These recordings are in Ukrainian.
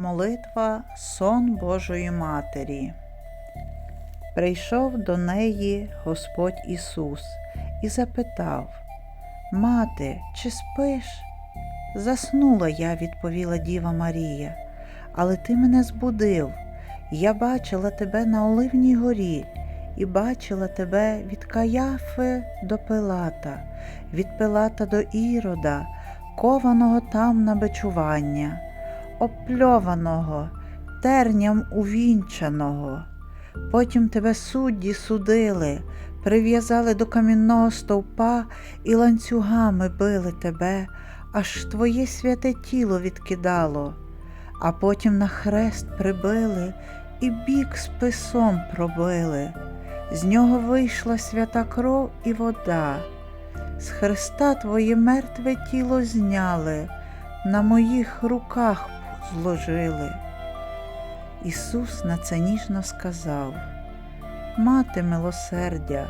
Молитва Сон Божої Матері. Прийшов до неї Господь Ісус і запитав: Мати, чи спиш? Заснула я, відповіла Діва Марія, але ти мене збудив. Я бачила тебе на Оливній горі і бачила тебе від Каяфи до Пилата, від Пилата до Ірода, кованого там на бичування, опльованого, терням увінчаного. Потім тебе судді судили, прив'язали до камінного стовпа і ланцюгами били тебе, аж твоє святе тіло відкидало, а потім на хрест прибили і бік списом пробили. З нього вийшла свята кров і вода. З хреста твоє мертве тіло зняли, на моїх руках зложили. Ісус на це ніжно сказав: Мати милосердя,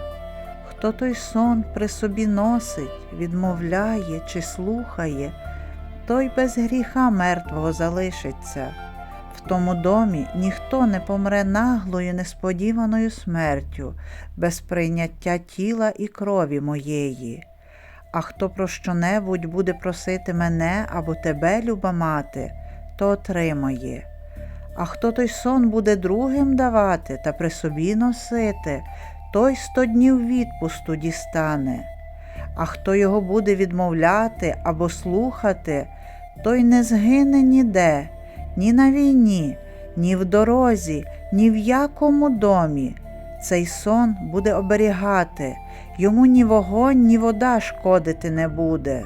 хто той сон при собі носить, відмовляє чи слухає, той без гріха мертвого залишиться. В тому домі ніхто не помре наглою несподіваною смертю, без прийняття тіла і крові моєї. А хто про що-небудь буде просити мене або тебе, люба мати, то отримає. А хто той сон буде другим давати та при собі носити, той сто днів відпусту дістане. А хто його буде відмовляти або слухати, той не згине ніде, ні на війні, ні в дорозі, ні в якому домі. Цей сон буде оберігати, йому ні вогонь, ні вода шкодити не буде.